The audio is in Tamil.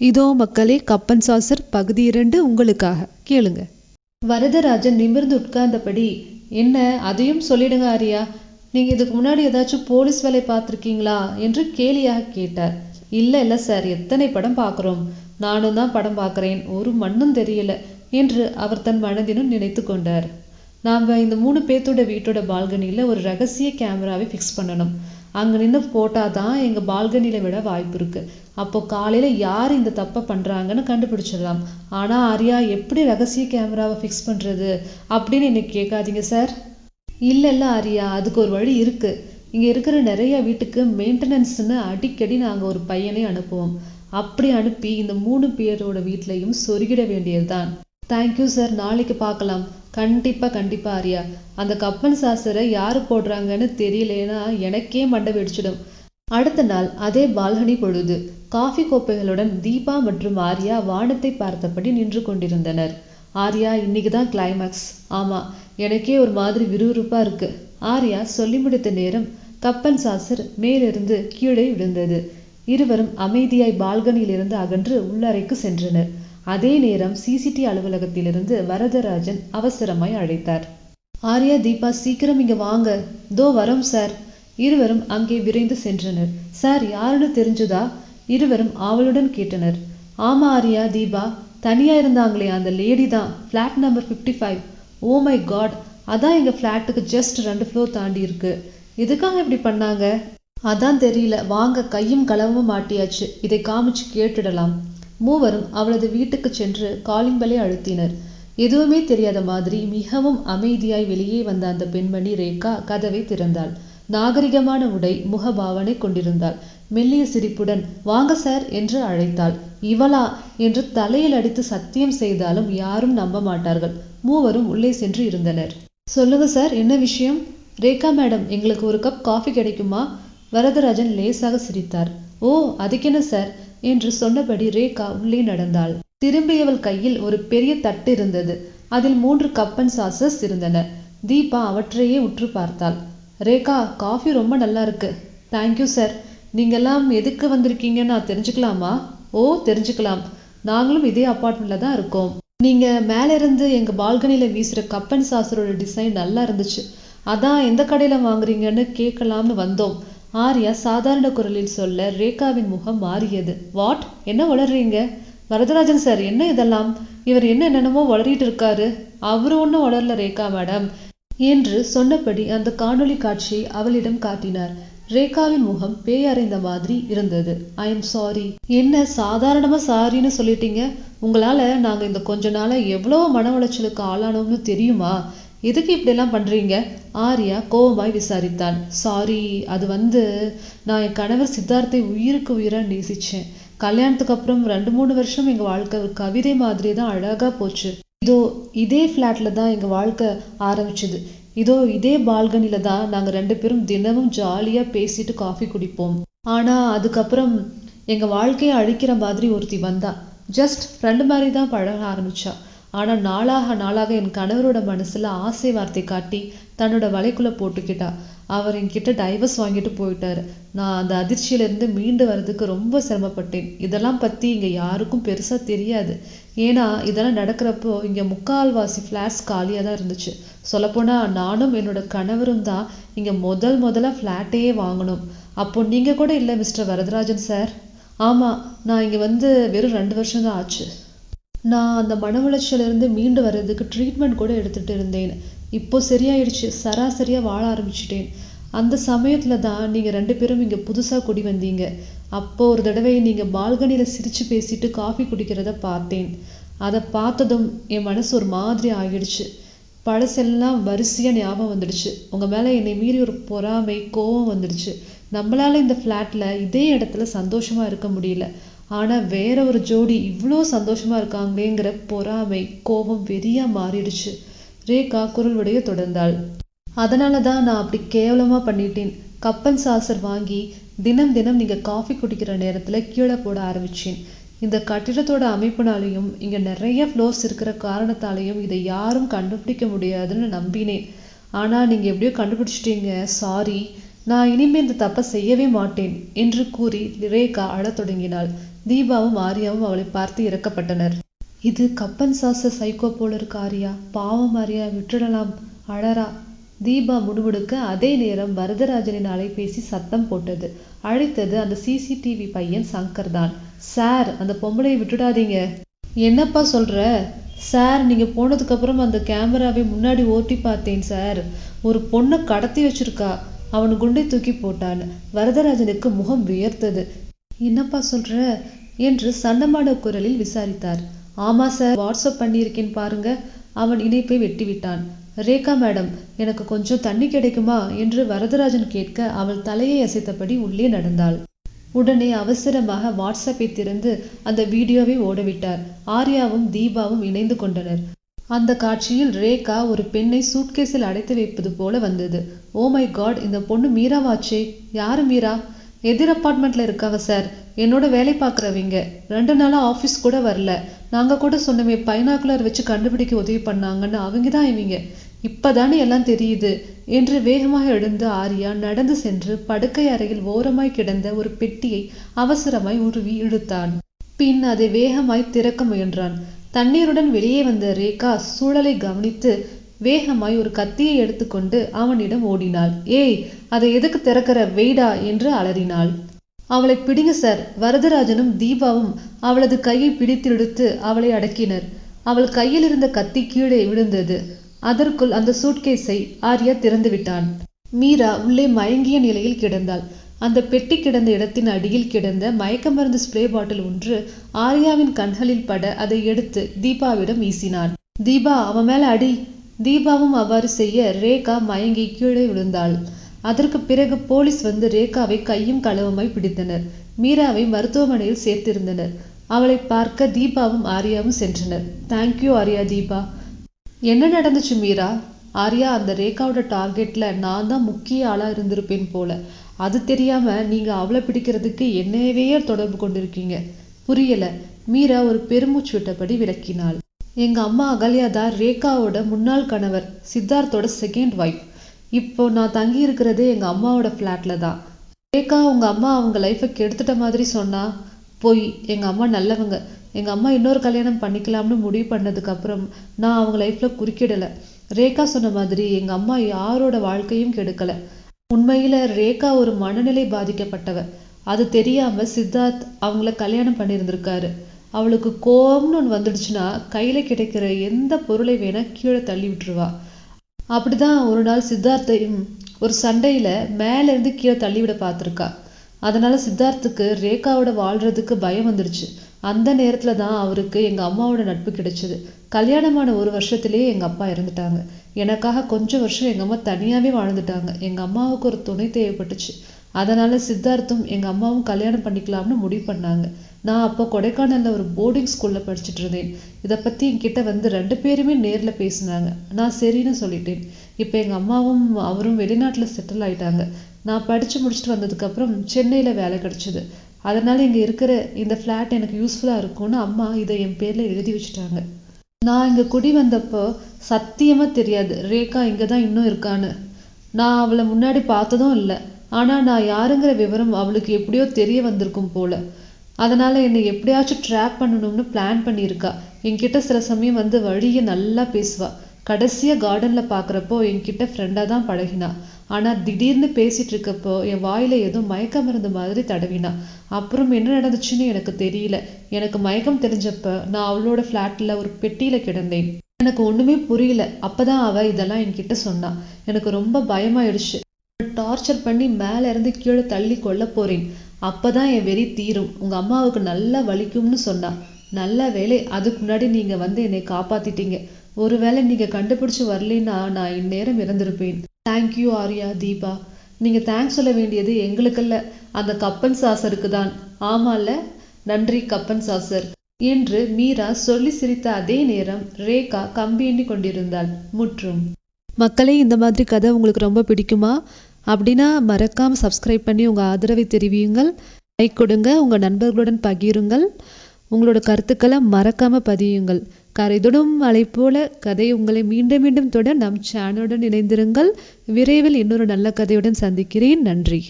இதோ மக்களே கப்பன் சாசர் பகுதி இரண்டு உங்களுக்காக. கேளுங்க. வரதராஜன் நிமிர்ந்து உட்கார்ந்தபடி என்ன அதையும் சொல்லிடுங்க ஆரியா. நீங்க இதுக்கு முன்னாடி ஏதாச்சும் போலீஸ் வேலை பார்த்துருக்கீங்களா? என்று கேலியாக கேட்டார். இல்ல இல்ல சார் எத்தனை படம் பார்க்குறோம். நானும் தான் படம் பார்க்குறேன். ஒரு மண்ணும் தெரியல என்று அவர் தன் மனதினும் நினைத்து கொண்டார். நாம் இந்த மூணு பேர்த்தோட வீட்டோட பால்கனியில் ஒரு ரகசிய கேமராவை ஃபிக்ஸ் பண்ணணும். அங்கே நின்று போட்டால் தான் எங்கள் பால்கனியில் விட வாய்ப்பு இருக்கு. அப்போ காலையில் யார் இந்த தப்பை பண்ணுறாங்கன்னு கண்டுபிடிச்சிடலாம். ஆனால் ஆரியா எப்படி ரகசிய கேமராவை ஃபிக்ஸ் பண்ணுறது அப்படின்னு இன்னைக்கு கேட்காதீங்க சார் இல்லை இல்லை ஆரியா அதுக்கு ஒரு வழி இருக்கு. இங்கே இருக்கிற நிறைய வீட்டுக்கு மெயின்டெனன்ஸ்னு அடிக்கடி நாங்கள் ஒரு பையனை அனுப்புவோம். அப்படி அனுப்பி இந்த மூணு பேரோட வீட்லையும் சொருகிட வேண்டியதுதான். தேங்க்யூ சார் நாளைக்கு பார்க்கலாம். கண்டிப்பா கண்டிப்பா ஆரியா. அந்த கப்பன் சாசரை யாரு போடுறாங்கன்னு தெரியலேன்னா எனக்கே மண்டை வெடிச்சிடும். அடுத்த நாள் அதே பால்கனி பொழுது காஃபி கோப்பைகளுடன் தீபா மற்றும் ஆர்யா வானத்தை பார்த்தபடி நின்று கொண்டிருந்தனர். ஆர்யா இன்னைக்கு தான் கிளைமேக்ஸ் ஆமா எனக்கே ஒரு மாதிரி விறுவிறுப்பா இருக்கு. ஆர்யா சொல்லி முடித்த நேரம் கப்பன் சாசர் மேலிருந்து கீழே விழுந்தது. இருவரும் அமைதியாய் பால்கனியிலிருந்து அகன்று உள்ளறைக்கு சென்றனர். அதே நேரம் சிசிடி அலுவலகத்திலிருந்து வரதராஜன் அவசரமாய் அழைத்தார். ஆர்யா தீபா சீக்கிரம் இங்க வாங்க. தோ வரோம் சார். இருவரும் அங்கே விரைந்து சென்றனர். சார் யாருன்னு தெரிஞ்சுதா? இருவரும் ஆவலுடன் கேட்டனர். ஆமா ஆர்யா தீபா. தனியா இருந்தாங்களே அந்த லேடி தான். Flat number fifty five oh my God அதான் எங்க ஃப்ளாட்டுக்கு ஜஸ்ட் ரெண்டு ஃப்ளோர் தாண்டி இருக்கு. எதுக்காக இப்படி பண்ணாங்க? அதான் தெரியல. வாங்க கையும் களவும் மாட்டியாச்சு. இதை காமிச்சு கேட்டுடலாம். மூவரும் அவளது வீட்டுக்கு சென்று காலிங் பெல்லை அழுத்தினர். எதுவுமே தெரியாத மாதிரி மிகவும் அமைதியாய் வெளியே வந்த அந்த பெண்மணி ரேகா கதவை திறந்தாள். நாகரிகமான உடை முகபாவனை கொண்டிருந்தாள். மெல்லிய சிரிப்புடன் வாங்க சார் என்று அழைத்தாள். இவளா? என்று தலையில் அடித்து சத்தியம் செய்தாலும் யாரும் நம்ப மாட்டார்கள். மூவரும் உள்ளே சென்று இருந்தனர். சொல்லுங்க சார் என்ன விஷயம்? ரேகா மேடம் எங்களுக்கு ஒரு கப் காஃபி கிடைக்குமா? வரதராஜன் லேசாக சிரித்தார். ஓ அதுக்கென்ன சார்? என்று சொன்னபடி ரேகா உள்ளே நடந்தாள். திரும்பியவள் கையில் ஒரு பெரிய தட்டு இருந்தது. அதில் மூன்று கப்பன் சாசஸ் இருந்தன. தீபா அவற்றையே உற்று பார்த்தாள். ரேகா காஃபி ரொம்ப நல்லா இருக்கு. தேங்க்யூ சார் நீங்கெல்லாம் எதுக்கு வந்திருக்கீங்கன்னு நான் தெரிஞ்சுக்கலாமா? ஓ தெரிஞ்சுக்கலாம். நாங்களும் இதே அப்பார்ட்மெண்ட்ல தான் இருக்கோம். நீங்க மேல இருந்து எங்க பால்கனில வீசுற கப்பன் சாசரோட டிசைன் நல்லா இருந்துச்சு. அதான் எந்த கடையில வாங்குறீங்கன்னு கேட்கலாம்னு வந்தோம். ஆர்யா சாதாரண குரலில் சொல்ல ரேகாவின் முகம் மாறியது. வாட்? என்ன வளர்றீங்க? வரதராஜன் சார் என்ன இதெல்லாம்? இவர் என்ன என்னென்னமோ வளரிட்டு இருக்காரு. அவரு ஒன்றும் வளரல ரேகா மேடம் என்று சொன்னபடி அந்த காணொளி காட்சியை அவளிடம் காட்டினார். ரேகாவின் முகம் பேயறைந்த மாதிரி இருந்தது. I am sorry. என்ன சாதாரணமா சாரின்னு சொல்லிட்டீங்க? உங்களால நாங்க இந்த கொஞ்ச நாளா எவ்வளவு மன உளைச்சலுக்கு ஆளானோம்னு தெரியுமா? எதுக்கு இப்படியெல்லாம் பண்றீங்க? ஆர்யா கோபமாய் விசாரித்தான். சாரி அது வந்து நான் என் கணவர் சித்தார்த்தை உயிருக்கு உயிரா நேசிச்சேன். கல்யாணத்துக்கு அப்புறம் ரெண்டு மூணு வருஷம் எங்க வாழ்க்கை ஒரு கவிதை மாதிரி தான் அழகா போச்சு. இதோ இதே ஃப்ளாட்ல தான் எங்க வாழ்க்கை ஆரம்பிச்சது. இதோ இதே பால்கனில தான் நாங்க ரெண்டு பேரும் தினமும் ஜாலியா பேசிட்டு காஃபி குடிப்போம். ஆனா அதுக்கப்புறம் எங்க வாழ்க்கையை அழிக்கிற மாதிரி ஒருத்தி வந்தா. ஜஸ்ட் ஃப்ரெண்டு மாதிரி தான் பழக ஆரம்பிச்சா. ஆனா நாளாக நாளாக என் கணவரோட மனசுல ஆசை வார்த்தை காட்டி தன்னோட வலைக்குள்ள போட்டுக்கிட்டா. அவர் என்கிட்ட டைவர்ஸ் வாங்கிட்டு போயிட்டாரு. நான் அந்த அதிர்ச்சியில இருந்து மீண்டு வர்றதுக்கு ரொம்ப சிரமப்பட்டேன். இதெல்லாம் பத்தி இங்க யாருக்கும் பெருசா தெரியாது. ஏன்னா இதெல்லாம் நடக்கிறப்போ இங்க முக்கால்வாசி ஃபிளாட்ஸ் காலியா தான் இருந்துச்சு. சொல்லப்போனா நானும் என்னோட கணவரும் தான் இங்க முதல் முதல்ல ஃப்ளாட்டையே வாங்கணும். அப்போ நீங்க கூட இல்லை மிஸ்டர் வரதராஜன் சார் ஆமா நான் இங்க வந்து வெறும் ரெண்டு வருஷம் தான் ஆச்சு. நான் அந்த மன உளைச்சலிருந்து மீண்டு வர்றதுக்கு ட்ரீட்மெண்ட் கூட எடுத்துகிட்டு இருந்தேன். இப்போ சரியாயிடுச்சு. சராசரியாக வாழ ஆரம்பிச்சிட்டேன். அந்த சமயத்தில் தான் நீங்கள் ரெண்டு பேரும் இங்கே புதுசாக குடி வந்தீங்க. அப்போ ஒரு தடவை நீங்கள் பால்கனியில் சிரித்து பேசிட்டு காஃபி குடிக்கிறத பார்த்தேன். அதை பார்த்ததும் என் மனசு ஒரு மாதிரி ஆகிடுச்சு. பழசெல்லாம் வரிசையாக ஞாபகம் வந்துடுச்சு. உங்கள் மேலே என்னை மீறி ஒரு பொறாமை கோவம் வந்துடுச்சு. நம்மளால் இந்த ஃப்ளாட்டில் இதே இடத்துல சந்தோஷமாக இருக்க முடியல. ஆனால் வேற ஒரு ஜோடி இவ்வளோ சந்தோஷமா இருக்காங்களேங்கிற பொறாமை கோபம் வெறியா மாறிடுச்சு. ரேகா குரலுடைய தொடர்ந்தாள். அதனால தான் நான் அப்படி கேவலமாக பண்ணிட்டேன். கப்பன் சாசர் வாங்கி தினம் தினம் நீங்கள் காஃபி குடிக்கிற நேரத்தில் கீழே போட ஆரம்பிச்சேன். இந்த கட்டிடத்தோட அமைப்புனாலையும் இங்கே நிறைய ஃப்ளோர்ஸ் இருக்கிற காரணத்தாலையும் இதை யாரும் கண்டுபிடிக்க முடியாதுன்னு நம்பினேன். ஆனால் நீங்கள் எப்படியோ கண்டுபிடிச்சிட்டீங்க. சாரி. நான் இனிமே இந்த தப்பை செய்யவே மாட்டேன் என்று கூறி ரேகா அழத் தொடங்கினாள். தீபாவும் ஆரியாவும் அவளை பார்த்து இறக்கப்பட்டனர். இது கப்பன் சாச சைக்கோ போல இருக்கு ஆரியா? பாவம் ஆரியா விட்டுடலாம். அழறா தீபா முடுமுடுக்க அதே நேரம் வரதராஜனின் அலைபேசி சத்தம் போட்டது. அழைத்தது அந்த சிசிடிவி பையன் சங்கர் தான். சார் அந்த பொம்பளையை விட்டுடாதீங்க. என்னப்பா சொல்ற? சார் நீங்க போனதுக்கு அப்புறம் அந்த கேமராவை முன்னாடி ஓட்டி பார்த்தேன் சார். ஒரு பொண்ணை கடத்தி வச்சிருக்கா. அவன் குண்டை தூக்கி போட்டான். வரதராஜனுக்கு முகம் வியர்த்தது. என்னப்பா சொல்ற? என்று சந்தமான குரலில் விசாரித்தார். ஆமா சார் வாட்ஸ்அப் பண்ணியிருக்கேன் பாருங்க. அவன் இணைப்பை வெட்டிவிட்டான். ரேகா மேடம் எனக்கு கொஞ்சம் தண்ணி கிடைக்குமா? என்று வரதராஜன் கேட்க அவள் தலையை அசைத்தபடி உள்ளே நடந்தாள். உடனே அவசரமாக வாட்ஸ்அப்பை திறந்து அந்த வீடியோவை ஓடவிட்டார். ஆர்யாவும் தீபாவும் இணைந்து கொண்டனர். அந்த காட்சியில் ரேகா ஒரு பெண்ணை சூட்கேஸில் அடைத்து வைப்பது போல வந்தது. ஓ மை காட் இந்த பொண்ணு மீராவாச்சே. யாரு மீரா? எதிர் அப்பார்ட்மெண்ட்ல இருக்காங்க சார் என்னோட வேலை பார்க்குறவங்க. ரெண்டு நாளா ஆஃபீஸ் கூட வரல. நாங்க கூட சொன்னமே பைனாக்குலர் வச்சு கண்டுபிடிக்க உதவி பண்ணாங்கன்னு அவங்க தான் இவங்க. இப்பதானே எல்லாம் தெரியுது. என்று வேகமாக எழுந்து ஆரியா நடந்து சென்று படுக்கை அறையில் ஓரமாய் கிடந்த ஒரு பெட்டியை அவசரமாய் உருவி இழுத்தான். பின் அதை வேகமாய் திறக்க முயன்றான். தண்ணீருடன் வெளியே வந்த ரேகா சூழலை கவனித்து வேகமாய் ஒரு கத்தியை எடுத்துக்கொண்டு அவனிடம் ஓடினாள். ஏய் அதை எதுக்கு திறக்கிற வெய்டா? என்று அலறினாள். அவளை பிடிங்க சார் வரதராஜனும் தீபாவும் அவளது கையை பிடித்திழுத்து அவளை அடக்கினர். அவள் கையில் இருந்த கத்தி கீழே விழுந்தது. அதற்குள் அந்த சூட்கேஸை ஆர்யா திறந்து விட்டான். மீரா உள்ளே மயங்கிய நிலையில் கிடந்தாள். அந்த பெட்டி கிடந்த இடத்தின் அடியில் கிடந்த மயக்க மருந்து ஸ்ப்ரே பாட்டில் ஒன்று ஆர்யாவின் கண்களில் பட அதை எடுத்து தீபாவிடம் வீசினான். தீபா அவன் மேல அடி. தீபாவும் அவ்வாறு செய்ய ரேகா மயங்கி கீழே விழுந்தாள். அதற்கு பிறகு போலீஸ் வந்து ரேகாவை கையும் களவுமாய் பிடித்தனர். மீராவை மருத்துவமனையில் சேர்த்திருந்தனர். அவளை பார்க்க தீபாவும் ஆர்யாவும் சென்றனர். Thank you Arya Deepa. என்ன நடந்துச்சு மீரா? ஆர்யா அந்த ரேகாவோட டார்கெட்ல நான் தான் முக்கிய ஆளா இருந்திருப்பேன் போல. அது தெரியாம நீங்க அவளை பிடிக்கிறதுக்கு என்னையவே தொடர்பு கொண்டிருக்கீங்க. புரியல. மீரா ஒரு பெருமூச்சு விட்டபடி விளக்கினாள். எங்க அம்மா அகல்யா தான் ரேகாவோட முன்னாள் கணவர் சித்தார்த்தோட செகண்ட் ஒய்ஃப் இப்போ நான் தங்கி இருக்கிறதே எங்க அம்மாவோட ஃப்ளாட்ல தான். ரேகா உங்க அம்மா அவங்க லைஃபை கெடுத்துட்ட மாதிரி சொன்னா போய் எங்க அம்மா நல்லவங்க. எங்க அம்மா இன்னொரு கல்யாணம் பண்ணிக்கலாம்னு முடிவு பண்ணதுக்கு அப்புறம் நான் அவங்க லைஃப்ல குறுக்கிடல. ரேகா சொன்ன மாதிரி எங்க அம்மா யாரோட வாழ்க்கையும் கெடுக்கல. உண்மையில ரேகா ஒரு மனநிலை பாதிக்கப்பட்டவ. அது தெரியாம சித்தார்த் அவங்கள கல்யாணம் பண்ணியிருந்திருக்காரு. அவளுக்கு கோபம்னு ஒன்று வந்துடுச்சுன்னா கையில கிடைக்கிற எந்த பொருளை வேணா கீழே தள்ளி விட்டுருவா. அப்படிதான் ஒரு நாள் சித்தார்த்தையும் ஒரு சண்டையில மேல இருந்து கீழே தள்ளிவிட பார்த்திருக்கா. அதனால சித்தார்த்துக்கு ரேகாவோட வாழ்றதுக்கு பயம் வந்துடுச்சு. அந்த நேரத்துல தான் அவருக்கு எங்க அம்மாவோட நட்பு கிடைச்சது. கல்யாணமான ஒரு வருஷத்திலேயே எங்க அப்பா இறந்துட்டாங்க. எனக்காக கொஞ்சம் வருஷம் எங்க அம்மா தனியாவே வாழ்ந்துட்டாங்க. எங்க அம்மாவுக்கு ஒரு துணை தேவைப்பட்டுச்சு. அதனால சித்தார்த்தும் எங்க அம்மாவும் கல்யாணம் பண்ணிக்கலாம்னு முடிவு பண்ணாங்க. நான் அப்போ கொடைக்கானலில் ஒரு போர்டிங் ஸ்கூலில் படிச்சுட்டு இருந்தேன். இதை பற்றி என்கிட்ட வந்து ரெண்டு பேருமே நேரில் பேசினாங்க. நான் சரின்னு சொல்லிட்டேன். இப்போ எங்கள் அம்மாவும் அவரும் வெளிநாட்டில் செட்டில் ஆயிட்டாங்க. நான் படித்து முடிச்சுட்டு வந்ததுக்கப்புறம் சென்னையில் வேலை கிடச்சிது. அதனால் இங்கே இருக்கிற இந்த ஃப்ளாட் எனக்கு யூஸ்ஃபுல்லாக இருக்கும்னு அம்மா இதை என் பேரில் எழுதி வச்சுட்டாங்க. நான் இங்கே குடி வந்தப்போ சத்தியமாக தெரியாது. ரேகா இங்கே தான் இன்னும் இருக்கான்னு. நான் அவளை முன்னாடி பார்த்ததும் இல்லை. ஆனால் நான் யாருங்கிற விவரம் அவளுக்கு எப்படியோ தெரிய வந்திருக்கும் போல. அதனால் என்னை எப்படியாச்சும் ட்ராப் பண்ணணும்னு பிளான் பண்ணியிருக்கா. என்கிட்ட சில சமயம் வந்து வழியை நல்லா பேசுவா. கடைசியாக கார்டனில் பார்க்குறப்போ என்கிட்ட ஃப்ரெண்டாக தான் பழகினா. ஆனால் திடீர்னு பேசிகிட்டு இருக்கப்போ என் வாயில் ஏதோ மயக்க மருந்து மாதிரி தடவினா. அப்புறம் என்ன நடந்துச்சுன்னு எனக்கு தெரியல. எனக்கு மயக்கம் தெரிஞ்சப்ப நான் அவளோட ஃப்ளாட்டில் ஒரு பெட்டியில் கிடந்தேன். எனக்கு ஒன்றுமே புரியல. அப்போ தான் அவள் இதெல்லாம் என்கிட்ட சொன்னான் எனக்கு ரொம்ப பயமாயிடுச்சு. டார்ச்சர் பண்ணி மேலே இருந்து கீழே தள்ளி கொல்ல போகிறேன் அப்பதான் என் வெறி தீரும். உங்க அம்மாவுக்கு நல்லா வலிக்கும்னு சொன்னா நல்ல வேலை அதுக்கு முன்னாடி நீங்க வந்து என்னை காப்பாத்திட்டீங்க. ஒருவேளை நீங்க கண்டுபிடிச்சு வரலைன்னா நான் இந்நேரம் இறந்திருப்பேன். தேங்க்யூ ஆர்யா தீபா. நீங்க தேங்க்ஸ் சொல்ல வேண்டியது எங்களுக்கல்ல. அந்த கப்பன் சாசருக்கு தான் ஆமால நன்றி கப்பன் சாசர். என்று மீரா சொல்லி சிரித்த அதே நேரம் ரேகா கம்பி எண்ணி கொண்டிருந்தாள். முற்றும். மக்களே இந்த மாதிரி கதை உங்களுக்கு ரொம்ப பிடிக்குமா? அப்படின்னா மறக்காமல் சப்ஸ்கிரைப் பண்ணி உங்கள் ஆதரவை தெரிவியுங்கள். லைக் கொடுங்க உங்கள் நண்பர்களுடன் பகிருங்கள். உங்களோட கருத்துக்களை மறக்காமல் பதியுங்கள். கரைதொடும் அலை போல கதை உங்களை மீண்டும் மீண்டும் தொட நம் சேனலுடன் இணைந்திருங்கள். விரைவில் இன்னொரு நல்ல கதையுடன் சந்திக்கிறேன். நன்றி.